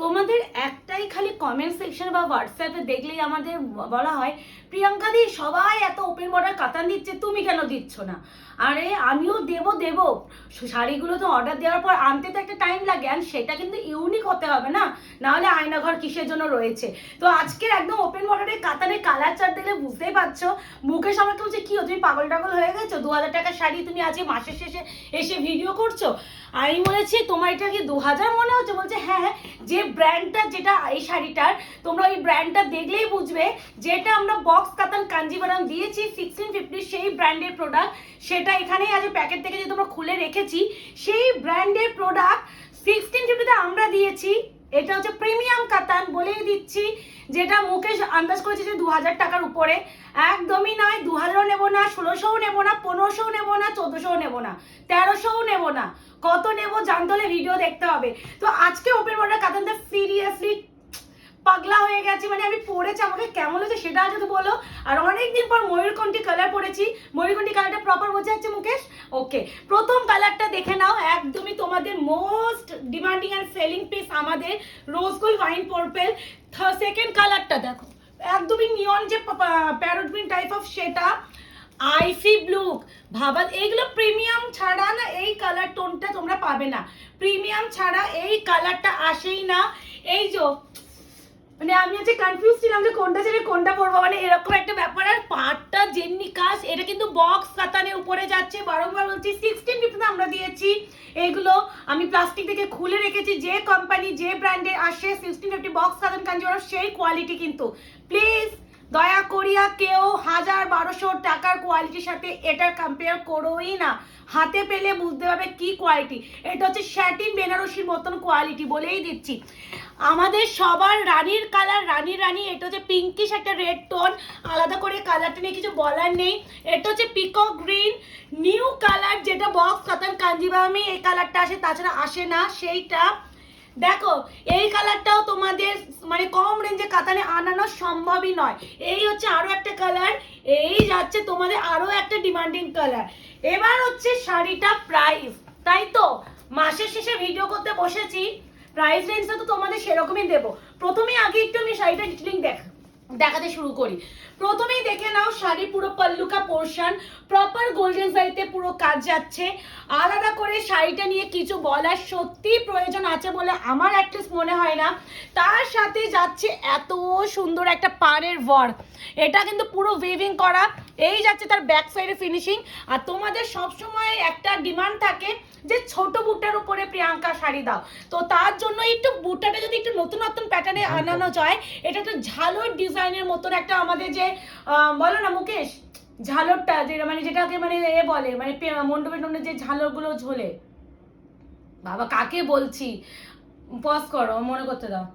তোমাদের একটাই খালি কমেন্ট সেকশন বা হোয়াটসঅ্যাপে দেখলেই আমাদের বলা হয়, প্রিয়াঙ্কা দি, সবাই এত ওপেন বর্ডার কাতান দিচ্ছে তুমি কেন দিচ্ছ না? আরে, আমিও দেব দেব। শাড়িগুলো তো অর্ডার দেওয়ার পর আনতে তো একটা টাইম লাগে আর সেটা কিন্তু ইউনিক হতে হবে না? নাহলে আয়নাঘর কিসের জন্য রয়েছে? তো আজকের একদম ওপেন বর্ডারের কাতানের কালার চার দিলে বুঝতেই পারছ মুখের আমাকে বলছে, কি তুমি পাগল টাগল হয়ে গেছো? দু হাজার টাকার শাড়ি তুমি আজকে মাসের শেষে এসে ভিডিও করছ? আমি বলেছি, তোমার এটা কি দু হাজার মনে হচ্ছে? বলছে হ্যাঁ যে ব্র্যান্ডটা যেটা এই শাড়িটার, তোমরা ওই ব্র্যান্ডটা দেখলেই বুঝবে, যেটা আমরা বক্স কাতান কাঞ্জিবারাম দিয়েছি সিক্সটিন ফিফটি সেই ব্র্যান্ডের প্রোডাক্ট সেটা এখানেই আছে প্যাকেট থেকে যে তোমরা খুলে রেখেছি, সেই ব্র্যান্ডের প্রোডাক্ট সিক্সটিন ফিফটিতে আমরা দিয়েছি এটা হচ্ছে প্রিমিয়াম কাতান বলেই দিচ্ছি, যেটা মুকেশ আন্দাজ করেছে যে দু হাজার টাকার উপরে। একদমই নয় দু হাজারও নেব না, ষোলোশোও নেব না, পনেরোশোও নেব না, চোদ্দোশোও নেব না, তেরোশোও নেব না। কত নেব জানতে হলে ভিডিও দেখতে হবে। তো আজকে ওপেন বর্ডার কাতানটা সিরিয়াসলি পাগলা হয়ে গেছে মানে আমি পড়েছি, আমাকে কেমন হয়েছে সেটা যদি বলো। আর অনেকদিন পর ময়ূরকণ্ঠী কালার পড়েছি, ময়ূরকণ্ঠী কালারটা প্রপার বোঝা যাচ্ছে, মুকেশ? ওকে প্রথম কালারটা দেখে নাও, একদমই তোমাদের most demanding and selling piece আমাদের rose gold wine purple second কালারটা দেখো, একদমই নিয়ন যে প্যারোট গ্রিন টাইপ অফ সেটা। আইসি ব্লু ভাবা এইগুলো প্রিমিয়াম ছাড়া না এই কালার টোনটা তোমরা পাবে না। প্রিমিয়াম ছাড়া এই কালারটা আসেই না। এই যে মানে আমি আজকে কনফিউজ ছিলাম যে কোনটা ছেড়ে কোনটা পরব মানে এরকম একটা ব্যাপার। আর পাটটা যেমনি কাজ, এটা কিন্তু বক্স কাতানের উপরে যাচ্ছে। বারংবার বলছি সিক্সটিন ফিফটিতে আমরা দিয়েছি। এইগুলো আমি প্লাস্টিক থেকে খুলে রেখেছি। যে কোম্পানি যে ব্র্যান্ডের আসে সিক্সটিন ফিফটি বক্স কাতান ওর সেই কোয়ালিটি কিন্তু। প্লিজ দয়া করিয়া কেউ হাজার বারোশো টাকার কোয়ালিটির সাথে এটার কম্পেয়ার করোই না। হাতে পেলে বুঝতে পারবে কি কোয়ালিটি এটা হচ্ছে শ্যাটিন বেনারসির মতন কোয়ালিটি বলেই দিচ্ছি। আমাদের সবার রানীর কালার রানী রানী, এটা হচ্ছে পিঙ্কিশ একটা রেড টোন আলাদা করে কালারটা নিয়ে কিছু বলার নেই। এটা হচ্ছে পিকক গ্রিন নিউ কালার যেটা বক্স কাতান কাঞ্জিবামি এই কালারটা আসে, তাছাড়া আসে না সেইটা। দেখো, এই কালারটাও তোমাদের মানে কম রেঞ্জে কাতানে আনানো সম্ভবই নয়। এই হচ্ছে আরও একটা কালার, এই যাচ্ছে তোমাদের আরও একটা ডিমান্ডিং কালার। এবার হচ্ছে শাড়িটা প্রাইস তাই তো? মাসের শেষে ভিডিও করতে বসেছি প্রাইস রেঞ্জটা তো তোমাদের সেরকমই দেবো। প্রথমে আগে একটু আমি শাড়িটা ডিটেলিং দেখ দেখাতে শুরু করি। প্রথমেই দেখে নাও, শাড়ি পুরো পল্লুকা পোর্শন প্রপার গোল্ডেন শাড়িতে পুরো কাজ যাচ্ছে। আলাদা করে শাড়িটা নিয়ে কিছু বলার সত্যি প্রয়োজন আছে বলে আমার অ্যাটলিস্ট মনে হয় না। তার সাথে যাচ্ছে এত সুন্দর একটা পাড়ের ওয়ার্ক এটা কিন্তু পুরো উইভিং করা। এই যাচ্ছে তার ব্যাক সাইডে ফিনিশিং আর তোমাদের সবসময় একটা ডিমান্ড থাকে যে ছোট বুটার উপরে প্রিয়াঙ্কা শাড়ি দাও। তো তার জন্য একটু বুটাটা যদি একটু নতুন নতুন প্যাটার্নে আনানো যায় এটা একটা ঝালোর ডিজাইনের মতন একটা আমাদের যে বলো না মুকেশ? ঝালরটা যেটা মানে যেটাকে মানে এ বলে মানে মণ্ডপে টন্ডে যে ঝালরগুলো ঝোলে। বাবা কাকে বলছি? পজ করো মনে করতে দাও।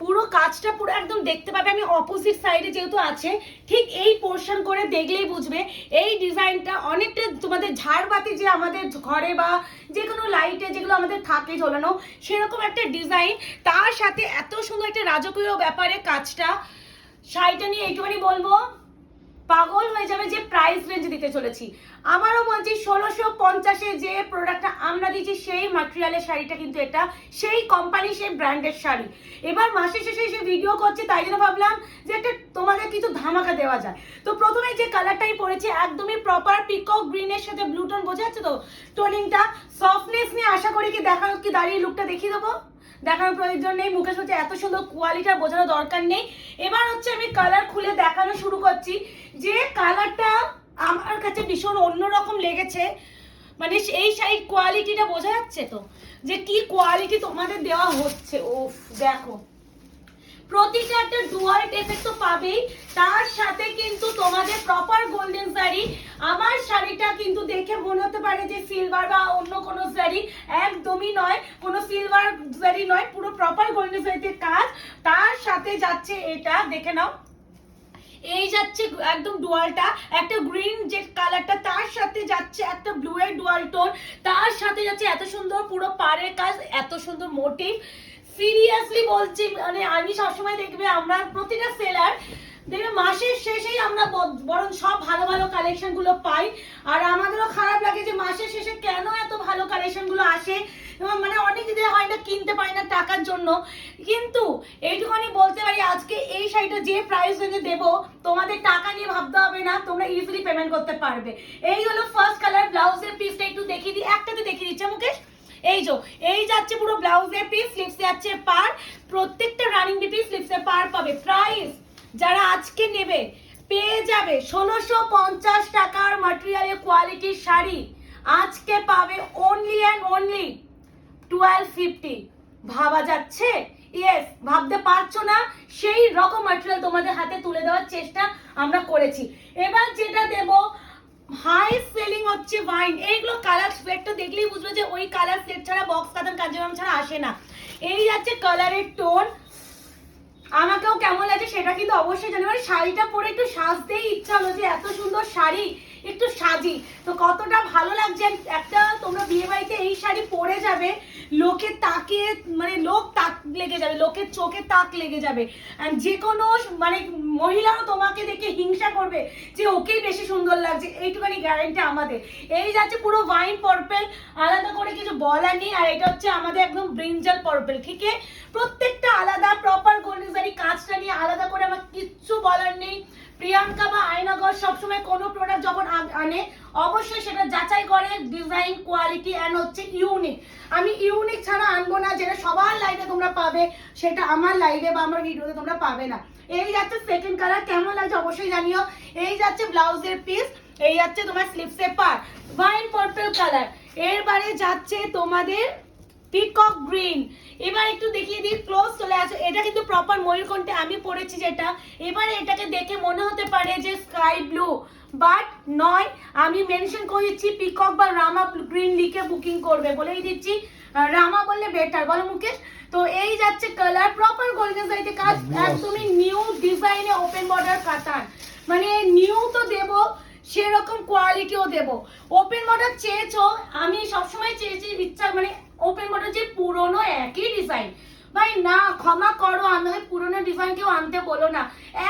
পুরো কাজটা পুরো একদম দেখতে পাবে। আমি অপোজিট সাইডে যেহেতু আছে, ঠিক এই পোর্শন করে দেখলেই বুঝবে। এই ডিজাইনটা অনেকটা তোমাদের ঝাড়বাতি যে আমাদের ঘরে বা যে কোনো লাইটে যেগুলো আমাদের থাকে ঝোলানো, সেরকম একটা ডিজাইন তার সাথে এত সুন্দর একটা রাজকীয় ব্যাপারে কাজটা। শাড়িটা নিয়ে একটুখানি বলব, পাগল হয়ে যাবে যে প্রাইস রেঞ্জ দিতে চলেছি। আমারও বলছি ষোলোশো পঞ্চাশে যে প্রোডাক্টটা আমরা দিচ্ছি সেই মাটেরিয়ালের শাড়িটা কিন্তু এটা, সেই কোম্পানি সেই ব্র্যান্ডের শাড়ি। এবার মাসের শেষে এসে ভিডিও করছে, তাই জন্য ভাবলাম যে একটা তোমাদের কিছু ধামাকা দেওয়া যায়। তো প্রথমে যে কালারটাই পড়েছে একদমই প্রপার পিকক গ্রিনের সাথে ব্লু টোন বোঝা যাচ্ছে তো? টোনিংটা সফটনেস নিয়ে আশা করি কি দেখানো কি দাঁড়িয়ে লুকটা দেখিয়ে দেবো? দেখানোর প্রয়োজন নেই মুখের হচ্ছে এত সুন্দর কোয়ালিটি বোঝানোর দরকার নেই। এবার হচ্ছে আমি কালার খুলে দেখানো শুরু করছি যে কালারটা আমার কাছে ভীষণ অন্যরকম লেগেছে। মানে এই শাড়ির কোয়ালিটিটা বোঝা যাচ্ছে তো, যে কি কোয়ালিটি তোমাদের দেওয়া হচ্ছে। ওফ দেখো। প্রতিটা একটা ডুয়াল এফেক্ট তো পাবেই। তার সাথে কিন্তু তোমাদের প্রপার গোল্ডেন শাড়ি আমার শাড়িটা কিন্তু দেখে মনে হতে পারে যে সিলভার বা অন্য কোনো শাড়ি একদমই নয়। কোনো সিলভার শাড়ি নয়, পুরো প্রপার গোল্ডেন শাড়িতে কাজ। তার সাথে যাচ্ছে এটা, দেখে নাও। এই যাচ্ছে একদম ডুয়ালটা, একটা গ্রিন যে কালারটা, তার সাথে যাচ্ছে একটা ব্লু এর ডুয়াল টোন, তার সাথে যাচ্ছে এত সুন্দর পুরো পাড়ের কাজ, এত সুন্দর মোটিভ সিরিয়াসলি বলছি মানে আমি সবসময় দেখবে আমরা প্রতিটা সেলার দেখবে মাসের শেষেই আমরা বরং সব ভালো ভালো কালেকশনগুলো পাই। আর আমাদেরও খারাপ লাগে যে মাসের শেষে কেন এত ভালো কালেকশনগুলো আসে? মানে অনেক দিদি হয় না কিনতে পারি না টাকার জন্য। কিন্তু এইটুখানি বলতে পারি, আজকে এই শাড়িটা যে প্রাইস রেঞ্জে দেবো, তোমাদের টাকা নিয়ে ভাবতে হবে না, তোমরা ইজিলি পেমেন্ট করতে পারবে। এই হলো ফার্স্ট কালার ব্লাউজের পিসটা একটু দেখিয়ে দিই। একটাতে দেখিয়ে দিচ্ছে, মুকেশ। এই যে, এই যাচ্ছে পুরো ব্লাউজের পিস স্লিপস যাচ্ছে পার। প্রত্যেকটা রানিং পিস স্লিপসে পার পাবে। প্রাইস যারা আজকে নেবে, পেয়ে যাবে ষোলোশো পঞ্চাশ টাকার মাটেরিয়ালের কোয়ালিটির শাড়ি। আজকে পাবে only and only twelve fifty ভাবা যাচ্ছে? ইয়েস ভাবতে পারছ না? সেই রকম ম্যাটেরিয়াল তোমাদের হাতে তুলে দেওয়ার চেষ্টা আমরা করেছি। এবার যেটা দেব হাই সেলিং হচ্ছে ওয়াইন এইগুলো কালার স্প্রেডটা দেখলেই বুঝবে যে ওই কালার সেট ছাড়া বক্স কাতান কাঞ্জিরাম ছাড়া আসে না। এই যাচ্ছে কালারের টোন আমাকেও কেমন লাগছে সেটা কিন্তু অবশ্যই জানি মানে শাড়িটা পরে একটু সাজতেই ইচ্ছা হলো যে এত সুন্দর শাড়ি, একটু সাজি। তো কতটা ভালো লাগছে, একটা তোমরা বিয়ে বাড়িতে এই শাড়ি পরে যাবে লোকের তাকে মানে লোক তাক লেগে যাবে, লোকের চোখে তাক লেগে যাবে। আর যে কোনো মানে মহিলাও তোমাকে দেখে হিংসা করবে যে ওকেই বেশি সুন্দর লাগছে। এইটুখানি গ্যারেন্টি আমাদের। এই যাচ্ছে পুরো ওয়াইন পার্পেল আলাদা করে কিছু বলার নেই। আর এটা হচ্ছে আমাদের একদম ব্রিঞ্জাল পার্পেল ঠিক প্রত্যেকটা আলাদা প্রপার গোল্ডেজারি কাজটা নিয়ে আলাদা করে আমার কিচ্ছু বলার নেই। প্রিয়াঙ্কা বা আয়নাগর সবসময় কোনো প্রোডাক্ট যখন আনে, অবশ্যই সেটা যাচাই করে ডিজাইন কোয়ালিটি অ্যান্ড হচ্ছে ইউনিক আমি ইউনিক ছাড়া আনব না, যেটা সবার লাইভে তোমরা পাবে, সেটা আমার লাইভে বা আমার ভিডিওতে তোমরা পাবে না। এই যাচ্ছে সেকেন্ড কালার কেমন লাগছে অবশ্যই জানিও। এই যাচ্ছে ব্লাউজের পিস এই যাচ্ছে তোমার স্লিপসে পার ওয়াইন পার্পল কালার এরবারে যাচ্ছে তোমাদের পিকক গ্রিন এবার একটু দেখিয়ে দিই ক্লোজ চলে আসে। এটা কিন্তু প্রপার ময়ূরকণ্ঠে আমি পড়েছি যেটা। এবারে এটাকে দেখে মনে হতে পারে যে স্কাই ব্লু বাট নয় আমি মেনশন করে দিচ্ছি পিকক বা রামা গ্রিন লিখে বুকিং করবে বলেই দিচ্ছি। রামা বললে বেটার বলো মুকেশ? তো এই যাচ্ছে কালার প্রপার গোল্ডেন সাইডে কাজ একদমই নিউ ডিজাইনে ওপেন বর্ডার কাতান মানে নিউ তো দেবো সেরকম কোয়ালিটিও দেব। ওপেন মডেল চেয়েছো আমি সবসময় চেয়েছি ইচ্ছা মানে ওপেন মডেল যে পুরনো একই ডিজাইন ভাই, না, ক্ষমা করো আমাকে পুরনো ডিজাইন কেউ আনতে বলো না।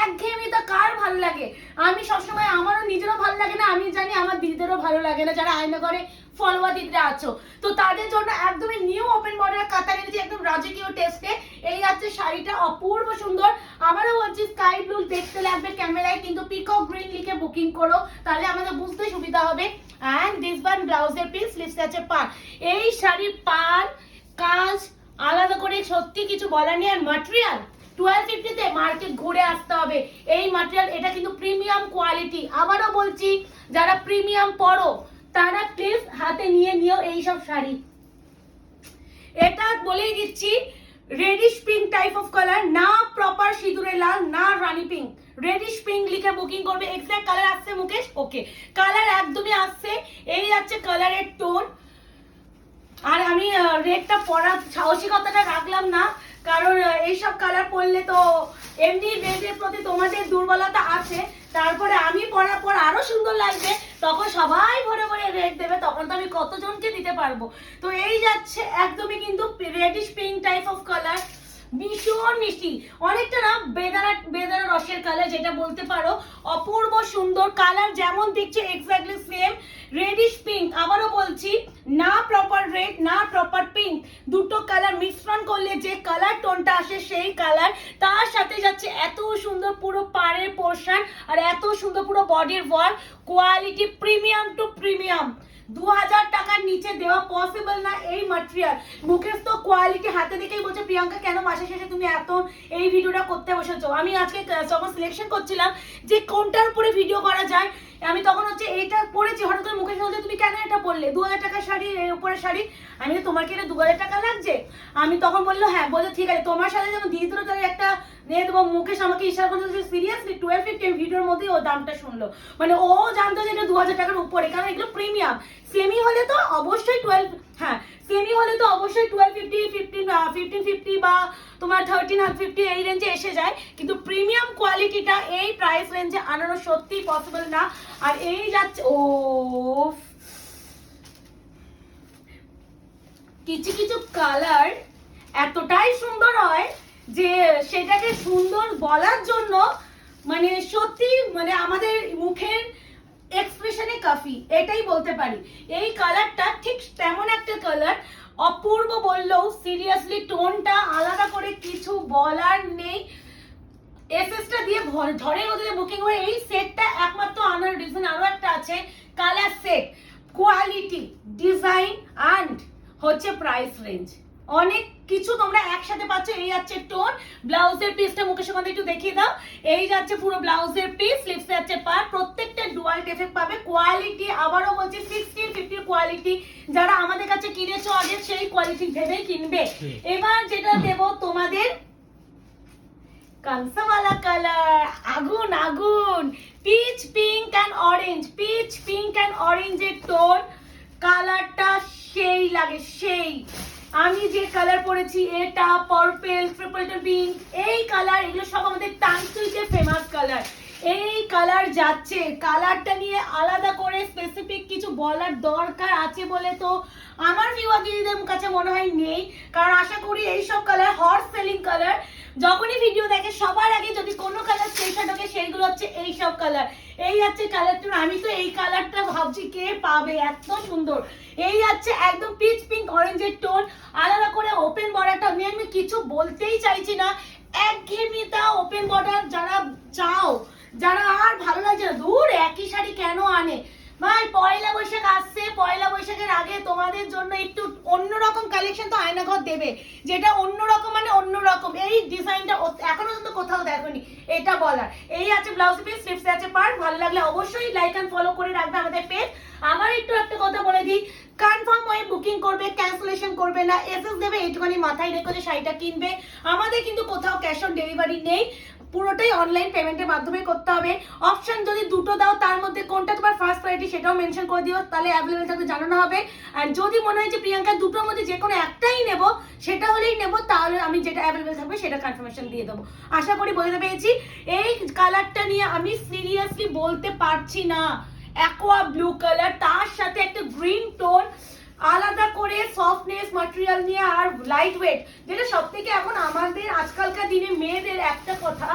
একঘেয়েমি তো কার ভালো লাগে? আমি সবসময় আমারও নিজেরও ভালো লাগে না, আমি জানি আমার দিদিদেরও ভালো লাগে না, যারা আয়না করে ফলোয়ার দিদিরা আছো। তো তাদের জন্য একদমই নিউ ওপেন মডেল কাতার এনেছি, একদম রাজকীয় টেস্টে এই আছে শাড়িটা অপূর্ব সুন্দর। আবারও বলছি স্কাই ব্লু দেখতে লাগবে ক্যামেরায় কিন্তু পিকক গ্রিন লিখে বুকিং করো, তাহলে আমাদের বুঝতে সুবিধা হবে। অ্যান্ড দিস ওয়ান ব্লাউজের পিস স্লিভস আছে পার। এই শাড়ির পার কাজ আলাদা করে সত্যি কিছু বলার নেই। আর মাটেরিয়াল টুয়েলভ ফিফটিতে মার্কেট ঘুরে আসতে হবে। এই মাটেরিয়াল এটা কিন্তু প্রিমিয়াম কোয়ালিটি আবারও বলছি, যারা প্রিমিয়াম পড়ো তারা প্লিজ হাতে নিয়ে নিও এইসব শাড়ি। এটা বলেই দিচ্ছি reddish pink type of colour না প্রপার সিঁদুরে লাল, না রানি পিঙ্ক রেডিশ পিঙ্ক লিখে বুকিং করবে। এক্সাক্ট কালার আসছে মুকেশ? ওকে কালার একদমই আসছে। এই যাচ্ছে কালারের টোন আর আমি রেডটা পরার সাহসিকতাটা রাখলাম না। কারণ এইসব কালার পরলে তো এমনি রেডের প্রতি তোমাদের দুর্বলতা আছে। তারপরে আমি পরার পর আরও সুন্দর লাগবে। তখন সবাই ভরে ভরে রেড দেবে। তখন তো আমি কতজনকে দিতে পারব? তো এই যাচ্ছে একদমই কিন্তু reddish pink type of colour ভীষণ মিষ্টি। অনেকটা না বেদানা বেদানা রসের কালার যেটা বলতে পারো, অপূর্ব সুন্দর কালার যেমন দেখছে এক্স্যাক্টলি সেম রেডিশ পিঙ্ক আবারও বলছি, না প্রপার রেড না প্রপার পিঙ্ক দুটো কালার মিশ্রণ করলে যে কালার টোনটা আসে সেই কালার তার সাথে যাচ্ছে এত সুন্দর পুরো পাড়ের পোর্শন আর এত সুন্দর পুরো বডির work quality premium to premium দু হাজার টাকার নিচে দেওয়া পসিবল না এই মাটেরিয়াল মুখের তো কোয়ালিটি হাতে দেখেই বলছে, প্রিয়াঙ্কা, কেন মাসে শেষে তুমি এত এই ভিডিওটা করতে বসেছো? আমি আজকে যখন সিলেকশন করছিলাম যে কোনটার উপরে ভিডিও করা যায় আমি তখন হচ্ছে এইটা পড়েছি, হঠাৎ করে মুখেশ বলছে তুমি কেন এটা পড়লে? দু হাজার টাকার শাড়ি এর উপরে শাড়ি, আমি তোমার কি এটা দু হাজার টাকা লাগছে? আমি তখন বলল হ্যাঁ। বলল, ঠিক আছে, তোমার সাথে যেমন দিদি তোর তাহলে একটা নিয়ে দেবো, মুকেশ আমাকে ইশারা করতে সিরিয়াসলি টুয়েলভ ফিফটি ভিডিওর মধ্যেই ও দামটা শুনলো। মানে ও জানতো যে এটা দু হাজার টাকার উপরে, কারণ এগুলো প্রিমিয়াম সেমি হলে তো অবশ্যই টুয়েলভ হ্যাঁ সেমি হলে তো অবশ্যই twelve fifty fifteen fifteen fifty বা তোমার থার্টিন ফিফটি এই রেঞ্জে এসে যায়। কিন্তু প্রিমিয়াম কোয়ালিটিটা এই প্রাইস রেঞ্জে আনানো সত্যিই পসিবল না। আর এই যাচ্ছে, ও, কিছু কিছু কালার এতটাই সুন্দর হয় যে সেটাকে সুন্দর বলার জন্য মানে সত্যি মানে আমাদের মুখের এক্সপ্রেশনে কাফি এটাই বলতে পারি। এই কালারটা ঠিক তেমন একটা কালার অপূর্ব বললেও সিরিয়াসলি টোনটা আলাদা করে কিছু বলার নেই। এসএসটা দিয়ে ঝড়ের মধ্যে বুকিং হয়ে এই সেটটা একমাত্র আনার রিজন আরও একটা আছে colour set quality design and হচ্ছে প্রাইস রেঞ্জ অনেক কিছু তোমরা একসাথে পাচ্ছ, এই যাচ্ছে টোন ব্লাউজের পিসটা মুখের সঙ্গে একটু দেখিয়ে দাও। এই যাচ্ছে পুরো ব্লাউজের পিস স্লিপসে যাচ্ছে পার, প্রত্যেকটা ডুয়াল এফেক্ট পাবে। কোয়ালিটি আবারও বলছি সিক্সটিন ফিফটি কোয়ালিটি যারা আমাদের কাছে কিনেছো আগে সেই কোয়ালিটি ভেবেই কিনবে। এবার যেটা দেবো তোমাদের কানসাওয়ালা কালার আগুন আগুন। Peach pink and orange peach pink and অরেঞ্জের টোন কালারটা সেই লাগে সেই। আমি যে কালার পরেছি এটা পার্পেল ট্রিপল পিঙ্ক এই কালার এগুলো সব আমাদের টানসুইটের ফেমাস কালার এই কালার যাচ্ছে। কালারটা নিয়ে আলাদা করে স্পেসিফিক কিছু বলার দরকার আছে বলে তো আমার ভিউয়ার দিদিদের কাছে মনে হয় নেই। কারণ আশা করি এই সব কালার হট সেলিং কালার যখনই ভিডিও দেখে সবার আগে যদি কোনো কালার স্টেশন ঢোকে, সেইগুলো হচ্ছে এই সব কালার এই হচ্ছে কালারটা আমি তো এই কালারটা ভাবছি কে পাবে? এত সুন্দর। এই হচ্ছে একদম পিচ পিঙ্ক অরেঞ্জের টোন আলাদা করে ওপেন বর্ডারটা আমি আমি কিছু বলতেই চাইছি না। একঘেয়েমিতা ওপেন বর্ডার যারা চাও যারা আর ভালো লাগছে না, দূর একই শাড়ি কেন আনে? ভাই, পয়লা বৈশাখ আসছে, পয়লা বৈশাখের আগে তোমাদের জন্য একটু অন্যরকম কালেকশন তো আয়নাঘর দেবে। যেটা অন্যরকম মানে অন্যরকম। এই ডিজাইনটা এখনও কিন্তু কোথাও দেখোনি, এটা বলার। এই আছে ব্লাউজ পিস স্লিপস আছে পার্ট ভালো লাগলে অবশ্যই লাইক অ্যান্ড ফলো করে রাখবে আমাদের পেজ আবার একটু একটা কথা বলে দিই কনফার্ম হয়ে বুকিং করবে ক্যান্সেলেশন করবে না। এসএস দেবে, এইটুখানি মাথায় রেখে শাড়িটা কিনবে। আমাদের কিন্তু কোথাও ক্যাশ অন ডেলিভারি নেই। পুরোটাই অনলাইন পেমেন্টের মাধ্যমে করতে হবে। অপশন যদি দুটো দাও, তার মধ্যে কোনটা তোমার ফার্স্ট প্রায়োরিটি সেটাও মেনশন করে দিও, তাহলে অ্যাভেলেবেল থাকবে, জানানো হবে। আর যদি মনে হয় যে প্রিয়াঙ্কা, দুটোর মধ্যে যে কোনো একটাই নেব, সেটা হলেই নেব, তাহলে আমি যেটা অ্যাভেলেবেল থাকবে সেটা কনফার্মেশন দিয়ে দেবো। আশা করি বলতে পেরেছি। এই কালারটা নিয়ে আমি সিরিয়াসলি বলতে পারছি না। অ্যাকোয়া ব্লু কালার তার সাথে একটা গ্রিন টোন আলাদা করে সফটনেস ম্যাটেরিয়াল নিয়ে আর লাইট ওয়েট যেটা সব থেকে এখন আমাদের আজকালকার দিনে মেয়েদের একটা কথা।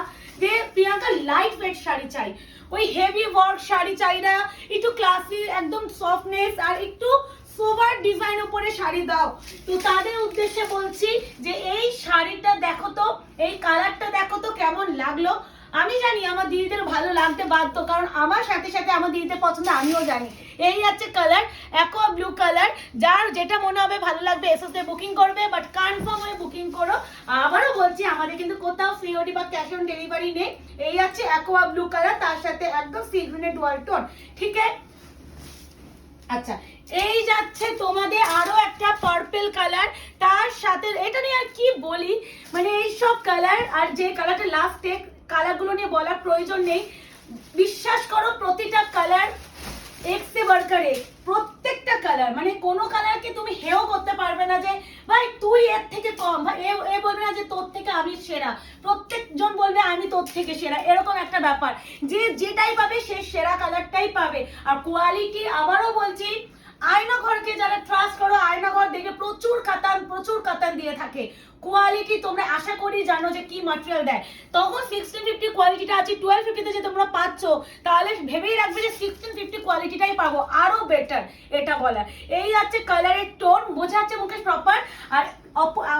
লাইট ওয়েট শাড়ি চাই। ওই হেভি ওয়ার্ক শাড়ি চাই না, একটু ক্লাসি একদম সফটনেস আর একটু সোবার ডিজাইন উপরে শাড়ি দাও। তো তাদের উদ্দেশ্যে বলছি যে এই শাড়িটা দেখো তো, এই কালারটা দেখো তো কেমন লাগল। আমি জানি আমার দিদিদের ভালো লাগতে বাধ্য, কারণ আমার সাথে সাথে আমার দিদিদের পছন্দ, আমিও জানি। এই হচ্ছে কালার অ্যাকোয়া ব্লু কালার যার যেটা মনে হবে ভালো লাগবে এসএসতে বুকিং করবে বাট কনফার্ম হয়ে করো। আবারও বলছি, আমাদের কিন্তু কোথাও সিওডি বা ক্যাশ অন ডেলিভারি নেই। এই হচ্ছে অ্যাকোয়া ব্লু কালার তার সাথে একদম সি গ্রিনের ডুয়াল টোন ঠিক আছে? আচ্ছা এই যাচ্ছে তোমাদের আরও একটা পার্পল কালার তার সাথে এটা নিয়ে আর কি বলি? মানে এই সব কালার আর যে কালারটা লাস্টে কালারগুলো নিয়ে বলার প্রয়োজন নেই। বিশ্বাস করো, প্রতিটা কালার এক্সে বার্কারে প্রত্যেকটা কালার মানে কোনো কালারকে তুমি হেও করতে পারবে না যে ভাই তুই এর থেকে কম ভাই এ এ বলবে না যে তোর থেকে আমি সেরা। প্রত্যেকজন বলবে, আমি তোর থেকে সেরা। এরকম একটা ব্যাপার। যে যেটাই পাবে, সে সেরা কালারটাই পাবে। আর কোয়ালিটি আবারও বলছি আয়না ঘরকে যারা ট্রাস্ট করো আয়না ঘর দেখে প্রচুর কাতান প্রচুর কাতান দিয়ে থাকে। কোয়ালিটি তোমরা আশা করি জানো যে কি ম্যাটেরিয়াল দেয়। তখন সিক্সটিন ফিফটি কোয়ালিটিটা আছে টুয়েলভ ফিফটিতে যে তোমরা পাচ্ছ, তাহলে ভেবেই রাখবে যে সিক্সটিন ফিফটি কোয়ালিটিটাই পাবো। আরও বেটার এটা বলা এই আছে কালারের টোন বোঝা যাচ্ছে মুখে প্রপার আর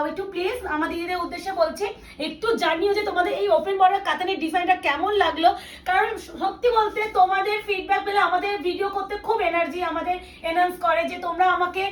একটু প্লিজ আমার দিদিদের উদ্দেশ্যে বলছি, একটু জানিও যে তোমাদের এই ওপেন বর্ডার কাতানের ডিজাইনটা কেমন লাগল। কারণ সত্যি বলতে তোমাদের ফিডব্যাক পেলে আমাদের ভিডিও করতে খুব এনার্জি আমাদের এনহান্স করে যে তোমরা আমাকে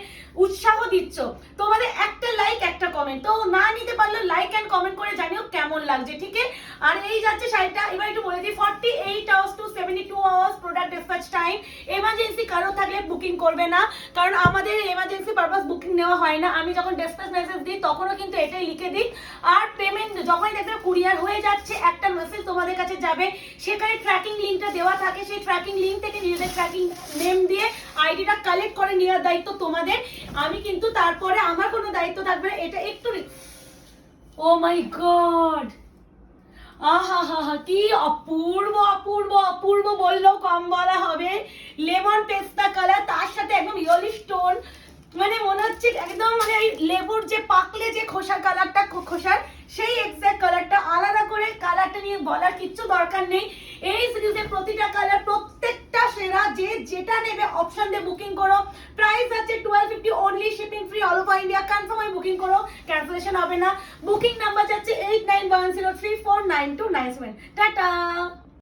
উৎসাহ দিচ্ছ। তোমাদের একটা লাইক একটা কমেন্ট তো না নিতে পারলে লাইক অ্যান্ড কমেন্ট করে জানিও কেমন লাগছে, ঠিক আছে? আর এই যাচ্ছে শাড়িটা এবার একটু বলে দিই forty eight hours to seventy two hours product dispatch time emergency কারও থাকলে বুকিং করবে না, কারণ আমাদের এমার্জেন্সি পারপাস বুকিং নেওয়া হয় না। আমি যখন ডিসপ্যাচ মেসেজ দিই, তখনও কিন্তু এটাই লিখে দিই। আর পেমেন্ট যখনই দেখবে কুরিয়ার হয়ে যাচ্ছে, একটা মেসেজ তোমাদের কাছে যাবে। সেখানে ট্র্যাকিং লিঙ্কটা দেওয়া থাকে, সেই ট্র্যাকিং লিঙ্ক থেকে নিজেদের ট্র্যাকিং নেম দিয়ে আইডিটা কালেক্ট করে নেওয়ার দায়িত্ব তোমাদের। আমি কিন্তু তারপরে আমার কোনো দায়িত্ব থাকবে না, এটা একটু ও মাই গড আহা, হা হা, কি অপূর্ব অপূর্ব অপূর্ব বললেও কম বলা হবে। লেমন পেস্তা কালার তার সাথে একদম ইয়েলি স্টোন মানে মনে হচ্ছে একদম মানে ওই লেবুর যে পাকলে যে খোসা কালারটা খোসার, সেই এক্সাক্ট কালারটা আলাদা করে কালারটা নিয়ে বলার কিচ্ছু দরকার নেই। এই সিরিজের প্রতিটা কালার প্রত্যেকটা সেরা, যে যেটা নেবে অপশন দিয়ে বুকিং করো। প্রাইস আছে twelve fifty only shipping free all over India confirm হয়ে বুকিং করো ক্যান্সেলেশন হবে না। বুকিং নাম্বার যাচ্ছে eight nine one zero three four nine two nine seven tata